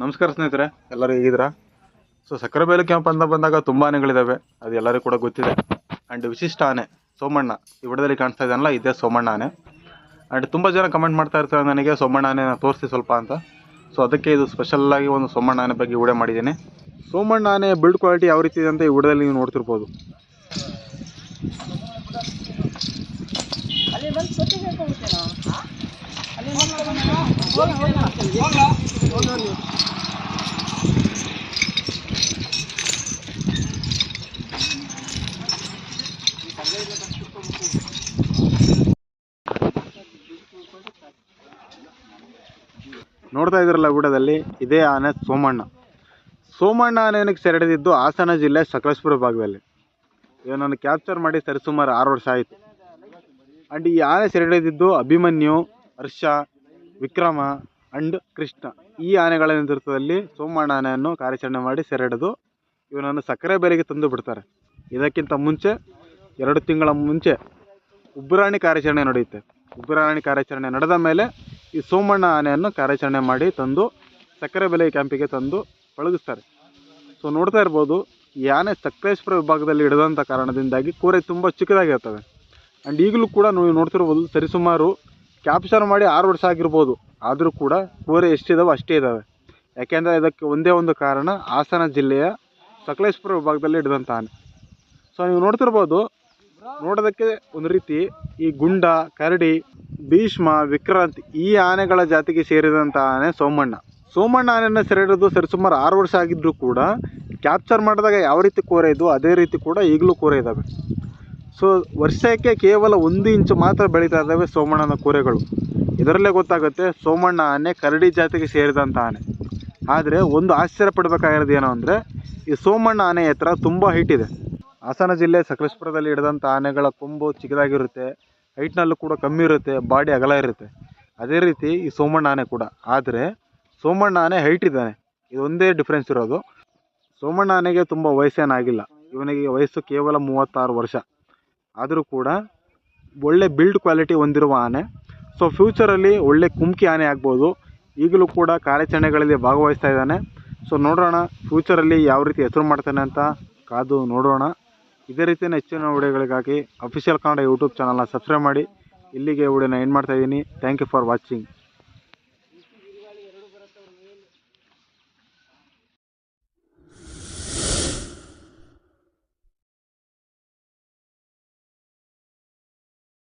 ನಮಸ್ಕಾರ ಸ್ನೇಹಿತರೆ. ಎಲ್ಲರೂ ಹೇಗಿದ್ದೀರಾ? ಸೊ ಸಕ್ಕರೆ ಬೈಲು ಕ್ಯಾಂಪ್ ಅಂತ ಬಂದಾಗ ತುಂಬ ಆನೆಗಳಿದ್ದಾವೆ ಅದು ಎಲ್ಲರಿಗೂ ಕೂಡ ಗೊತ್ತಿದೆ. ಆ್ಯಂಡ್ ವಿಶಿಷ್ಟ ಆನೆ ಸೋಮಣ್ಣ. ಈ ವಿಡದಲ್ಲಿ ಕಾಣಿಸ್ತಾ ಇದ್ದಾನಲ್ಲ ಇದೇ ಸೋಮಣ್ಣ ಆನೆ ಆ್ಯಂಡ್ ತುಂಬ ಜನ ಕಮೆಂಟ್ ಮಾಡ್ತಾ ಇರ್ತಾರೆ ನನಗೆ ಸೋಮಣ್ಣ ಆನೆನ ತೋರಿಸಿ ಸ್ವಲ್ಪ ಅಂತ. ಸೊ ಅದಕ್ಕೆ ಇದು ಸ್ಪೆಷಲ್ಲಾಗಿ ಒಂದು ಸೋಮಣ್ಣ ಆನೆ ಬಗ್ಗೆ ವಿಡಿಯೋ ಮಾಡಿದ್ದೀನಿ. ಸೋಮಣ್ಣ ಆನೆ ಬಿಲ್ಡ್ ಕ್ವಾಲಿಟಿ ಯಾವ ರೀತಿ ಇದೆ ಅಂತ ಈ ವಿಡದಲ್ಲಿ ನೀವು ನೋಡ್ತಿರ್ಬೋದು. ಅಲ್ಲಿ ಬಂದು ನೋಡ್ತಾ ಇದ್ರಲ್ಲ ಊಟದಲ್ಲಿ ಇದೇ ಆನೆ ಸೋಮಣ್ಣ. ಸೋಮಣ್ಣ ಆನೆಯನಿಗೆ ಸೆರೆಡಿದ್ದು ಹಾಸನ ಜಿಲ್ಲೆ ಸಕಲೇಶ್ಪುರ ಭಾಗದಲ್ಲಿ. ಇವನನ್ನು ಕ್ಯಾಪ್ಚರ್ ಮಾಡಿ ಸರಿಸುಮಾರು ಆರು ವರ್ಷ ಆಯಿತು. ಆ್ಯಂಡ್ ಈ ಆನೆ ಸೆರೆಡಿದ್ದು ಅಭಿಮನ್ಯು ಹರ್ಷ, ವಿಕ್ರಮ ಅಂಡ್ ಕೃಷ್ಣ. ಈ ಆನೆಗಳ ನೇತೃತ್ವದಲ್ಲಿ ಸೋಮಣ್ಣ ಆನೆಯನ್ನು ಕಾರ್ಯಾಚರಣೆ ಮಾಡಿ ಸೆರೆಹಿಡಿದು ಇವನನ್ನು ಸಕ್ಕರೆ ಬೆಲೆಗೆ ತಂದು ಬಿಡ್ತಾರೆ. ಇದಕ್ಕಿಂತ ಮುಂಚೆ, ಎರಡು ತಿಂಗಳ ಮುಂಚೆ ಉಬ್ಬರಾಣಿ ಕಾರ್ಯಾಚರಣೆ ನಡೆಯುತ್ತೆ. ಉಬ್ಬರಾಣಿ ಕಾರ್ಯಾಚರಣೆ ನಡೆದ ಮೇಲೆ ಈ ಸೋಮಣ್ಣ ಆನೆಯನ್ನು ಕಾರ್ಯಾಚರಣೆ ಮಾಡಿ ತಂದು ಸಕ್ಕರೆ ಬೆಲೆ ಕ್ಯಾಂಪಿಗೆ ತಂದು ಪಳಗಿಸ್ತಾರೆ ಸೊ, ನೋಡ್ತಾ ಇರ್ಬೋದು, ಈ ಆನೆ ವಿಭಾಗದಲ್ಲಿ ಹಿಡಿದಂಥ ಕಾರಣದಿಂದಾಗಿ ಕೋರೆ ತುಂಬ ಚಿಕ್ಕದಾಗಿರ್ತವೆ. ಆ್ಯಂಡ್ ಈಗಲೂ ಕೂಡ ನೀವು ನೋಡ್ತಿರ್ಬೋದು, ಸರಿಸುಮಾರು ಕ್ಯಾಪ್ಚರ್ ಮಾಡಿ ಆರು ವರ್ಷ ಆಗಿರ್ಬೋದು. ಆದರೂ ಕೂಡ ಕೋರೆ ಎಷ್ಟಿದಾವೆ ಅಷ್ಟೇ ಇದ್ದಾವೆ ಯಾಕೆಂದರೆ ಇದಕ್ಕೆ ಒಂದೇ ಒಂದು ಕಾರಣ ಹಾಸನ ಜಿಲ್ಲೆಯ ಸಕಲೇಶ್ಪುರ ವಿಭಾಗದಲ್ಲಿ ಹಿಡಿದಂಥ ಆನೆ. ಸೊ ನೀವು ನೋಡ್ತಿರ್ಬೋದು, ನೋಡೋದಕ್ಕೆ ಒಂದು ರೀತಿ ಈ ಗುಂಡ, ಕರಡಿ, ಭೀಷ್ಮ, ವಿಕ್ರಾಂತ್ ಈ ಆನೆಗಳ ಜಾತಿಗೆ ಸೇರಿದಂಥ ಆನೆ ಸೋಮಣ್ಣ. ಸೋಮಣ್ಣ ಆನೆಯನ್ನು ಸೆರೆ ಹಿಡಿದು ಸರಿಸುಮಾರು ಆರು ವರ್ಷ ಆಗಿದ್ದರೂ ಕೂಡ ಕ್ಯಾಪ್ಚರ್ ಮಾಡಿದಾಗ ಯಾವ ರೀತಿ ಕೋರೆ ಇದ್ದವು ಅದೇ ರೀತಿ ಕೂಡ ಈಗಲೂ ಕೋರೆ ಇದ್ದಾವೆ ಸೊ ವರ್ಷಕ್ಕೆ ಕೇವಲ ಒಂದು ಇಂಚು ಮಾತ್ರ ಬೆಳೀತಾ ಇದ್ದಾವೆ ಸೋಮಣ್ಣನ ಕೂರೆಗಳು. ಇದರಲ್ಲೇ ಗೊತ್ತಾಗುತ್ತೆ ಸೋಮಣ್ಣ ಆನೆ ಕರಡಿ ಜಾತಿಗೆ ಸೇರಿದಂಥ ಆನೆ. ಆದರೆ ಒಂದು ಆಶ್ಚರ್ಯ ಪಡಬೇಕಾಗಿರೋದು ಏನು ಅಂದರೆ, ಈ ಸೋಮಣ್ಣ ಆನೆ ಹತ್ರ ತುಂಬ ಹೈಟ್ ಇದೆ. ಹಾಸನ ಜಿಲ್ಲೆ ಸಕಲೇಶ್ಪುರದಲ್ಲಿ ಹಿಡಿದಂಥ ಆನೆಗಳ ಕೊಂಬು ಚಿಕ್ಕದಾಗಿರುತ್ತೆ ಹೈಟ್ನಲ್ಲೂ ಕೂಡ ಕಮ್ಮಿ ಇರುತ್ತೆ, ಬಾಡಿ ಅಗಲ ಇರುತ್ತೆ. ಅದೇ ರೀತಿ ಈ ಸೋಮಣ್ಣ ಆನೆ ಕೂಡ. ಆದರೆ ಸೋಮಣ್ಣ ಆನೆ ಹೈಟ್ ಇದ್ದಾನೆ. ಇದೊಂದೇ ಡಿಫ್ರೆನ್ಸ್ ಇರೋದು. ಸೋಮಣ್ಣ ಆನೆಗೆ ತುಂಬ ವಯಸ್ಸೇನಾಗಿಲ್ಲ. ಇವನಿಗೆ ವಯಸ್ಸು ಕೇವಲ ಮೂವತ್ತಾರು ವರ್ಷ. ಆದರೂ ಕೂಡ ಒಳ್ಳೆ ಬಿಲ್ಡ್ ಕ್ವಾಲಿಟಿ ಹೊಂದಿರುವ ಆನೆ. ಸೊ ಫ್ಯೂಚರಲ್ಲಿ ಒಳ್ಳೆ ಕುಮ್ಕಿ ಆನೆ ಆಗ್ಬೋದು. ಈಗಲೂ ಕೂಡ ಕಾರ್ಯಾಚರಣೆಗಳಲ್ಲಿ ಭಾಗವಹಿಸ್ತಾ ಇದ್ದಾನೆ. ಸೊ ನೋಡೋಣ ಫ್ಯೂಚರಲ್ಲಿ ಯಾವ ರೀತಿ ಹೆಸರು ಮಾಡ್ತಾನೆ ಅಂತ ಕಾದು ನೋಡೋಣ. ಇದೇ ರೀತಿಯ ಹೆಚ್ಚಿನ ವಿಡಿಯೋಗಳಿಗಾಗಿ ಅಫಿಷಿಯಲ್ ಕನ್ನಡ ಯೂಟ್ಯೂಬ್ ಚಾನಲ್ನ ಸಬ್ಸ್ಕ್ರೈಬ್ ಮಾಡಿ. ಇಲ್ಲಿಗೆ ವಿಡಿಯೋನ ಎಂಡ್ ಮಾಡ್ತಾ ಇದ್ದೀನಿ. Thank you for watching